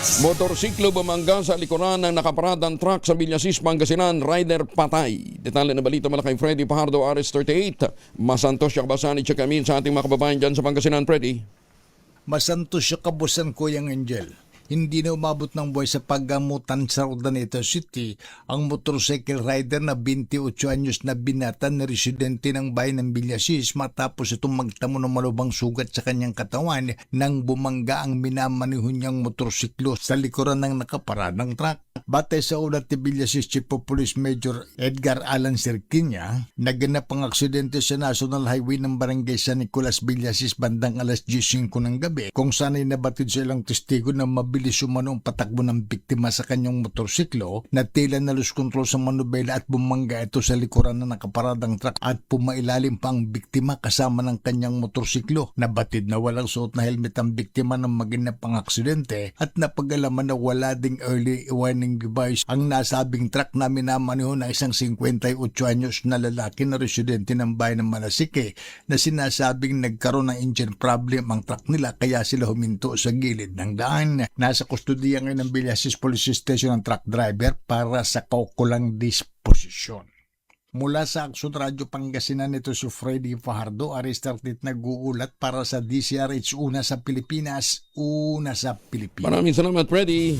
Motorsiklo bumangga sa likuran ng nakaparadang truck sa Villasis, Pangasinan. Rider patay. Detalye na balita mula kay Freddy Pajardo, RS38. Masantos siya kabasani siya kami sa ating mga kababayan dyan sa Pangasinan, Freddy. Masantos siya kabusan ko yung Angel. Hindi na umabot ng buhay sa paggamutan sa Urdaneta City ang motorcycle rider na 28 anyos na binatan na residente ng bayan ng Villasis matapos itong magtamo ng malubang sugat sa kanyang katawan nang bumangga ang minamaneho niyang motorsiklo sa likuran ng nakaparadang truck. Batay sa ulat ni Villasis Chief of Police Major Edgar Alan Serquinya, naganap ang aksidente sa National Highway ng Barangay San Nicolas Villasis bandang alas 10.05 ng gabi kung saan ay nabatid sa ilang testigo na mabilis umano ang patakbo ng biktima sa kanyang motorsiklo na tila na lose control sa manubela at bumangga ito sa likuran na nakaparadang truck at pumailalim pa ang biktima kasama ng kanyang motorsiklo. Nabatid na walang suot na helmet ang biktima ng maginap ang aksidente at napagalaman na wala ding early warning device ang nasabing truck na minamaneho ng isang 58 anyos na lalaki na residente ng bayan ng Manasike na sinasabing nagkaroon ng engine problem ang truck nila kaya sila huminto sa gilid ng daan. Nasa kustodiya ngayon ng Villasis Police Station ang truck driver para sa kaukulang disposisyon. Mula sa Aksyon Radyo Pangasinan ito si Freddy Fajardo, Aristartit nag-uulat para sa DCRH una sa Pilipinas, una sa Pilipinas. Maraming salamat, Freddy.